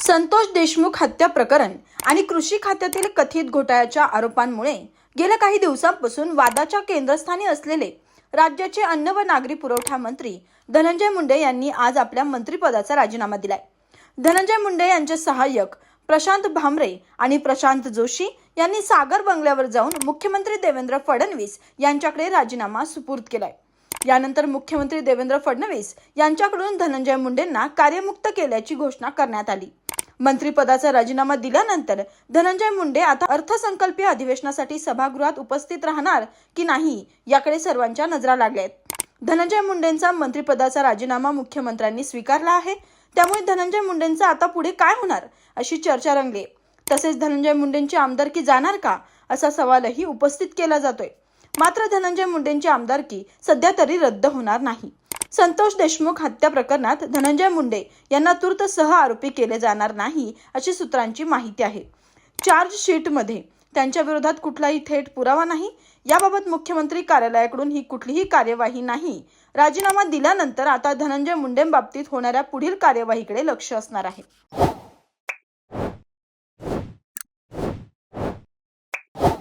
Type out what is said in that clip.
संतोष देशमुख हत्या प्रकरण आणि कृषी खात्यातील कथित घोटाळ्याच्या आरोपांमुळे गेल्या काही दिवसांपासून वादाच्या केंद्रस्थानी असलेले राज्याचे अन्न व नागरी पुरवठा मंत्री धनंजय मुंडे यांनी आज आपल्या मंत्रिपदाचा राजीनामा दिलाय. धनंजय मुंडे यांचे सहाय्यक प्रशांत भामरे आणि प्रशांत जोशी यांनी सागर बंगल्यावर जाऊन मुख्यमंत्री देवेंद्र फडणवीस यांच्याकडे राजीनामा सुपूर्द केलाय. यानंतर मुख्यमंत्री देवेंद्र फडणवीस यांच्याकडून धनंजय मुंडेंना कार्यमुक्त केल्याची घोषणा करण्यात आली. मंत्रीपदाचा राजीनामा दिल्यानंतर धनंजय मुंडे आता अर्थसंकल्पीय अधिवेशनासाठी सभागृहात उपस्थित राहणार की नाही याकडे सर्वांच्या नजरा लागल्या आहेत धनंजय मुंडेंचा मंत्रिपदाचा राजीनामा मुख्यमंत्र्यांनी स्वीकारला आहे. त्यामुळे धनंजय मुंडेंचा आता पुढे काय होणार अशी चर्चा रंगली. तसेच धनंजय मुंडेंची आमदारकी जाणार का असा सवालही उपस्थित केला जातोय. मात्र धनंजय मुंडेंची आमदारकी सध्या तरी रद्द होणार नाही. संतोष देशमुख हत्या प्रकरणात धनंजय मुंडे यांना तूर्त सह आरोपी केले जाणार नाही अशी सूत्रांची माहिती आहे. चार्जशीटमध्ये त्यांच्या विरोधात कुठलाही थेट पुरावा नाही. याबाबत मुख्यमंत्री कार्यालयाकडून ही कुठलीही कार्यवाही नाही. राजीनामा दिल्यानंतर आता धनंजय मुंडेंबाबतीत होणाऱ्या पुढील कार्यवाहीकडे लक्ष असणार आहे.